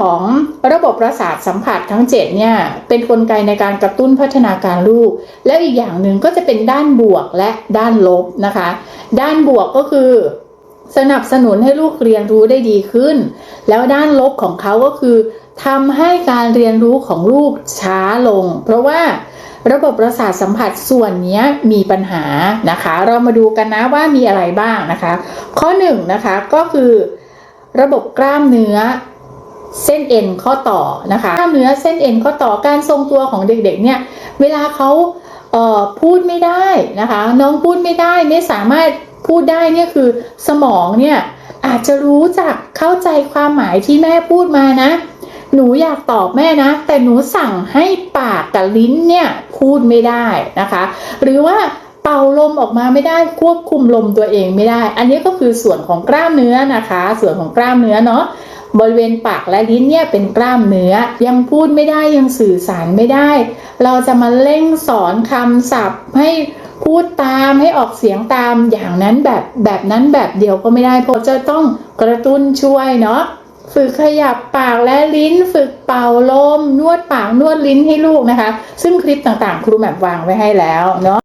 ของระบบประสาทสัมผัสทั้ง 7 เนี่ย เป็นนกลไกในการกระตุ้นพัฒนาการลูก และอีกอย่างหนึ่งก็จะเป็นด้านบวกและด้านลบนะคะ ด้านบวกก็คือ สนับสนุนให้ลูกเรียนรู้ได้ดีขึ้น แล้วด้านลบของเขาก็คือทำให้การเรียนรู้ของลูกช้าลง เพราะว่าระบบประสาทสัมผัสส่วนนี้มีปัญหานะคะ เรามาดูกันนะว่ามีอะไรบ้างนะคะ ข้อหนึ่งนะคะก็คือ ระบบกล้ามเนื้อ เส้นเอ็นข้อต่อนะคะกล้ามเนื้อเส้นเอ็นข้อต่อการทรงตัวของเด็กๆเนี่ยเวลาเขาเพูดไม่ได้นะคะ น้องพูดไม่ได้ไม่สามารถพูดได้เนี่ยคือสมองเนี่ยอาจจะรู้จักเข้าใจความหมายที่แม่พูดมานะ หนูอยากตอบแม่นะ แต่หนูสั่งให้ปากกับลิ้นเนี่ยพูดไม่ได้นะคะ หรือว่าเป่าลมออกมาไม่ได้ควบคุมลมตัวเองไม่ได้ อันนี้ก็คือส่วนของกล้ามเนื้อนะคะ ส่วนของกล้ามเนื้อเนาะ บริเวณปากและลิ้นเนี่ยเป็นกล้ามเนื้อ ยังพูดไม่ได้ยังสื่อสารไม่ได้ เราจะมาเร่งสอนคำศัพท์ให้พูดตามให้ออกเสียงตามอย่างนั้นแบบแบบนั้นแบบเดียวก็ไม่ได้เพราะจะต้องกระตุ้นช่วยเนาะฝึกขยับปากและลิ้น ฝึกเป่าลม นวดปากนวดลิ้นให้ลูกนะคะ ซึ่งคลิปต่างๆ ครูแหม่มวางไว้ให้แล้วเนาะ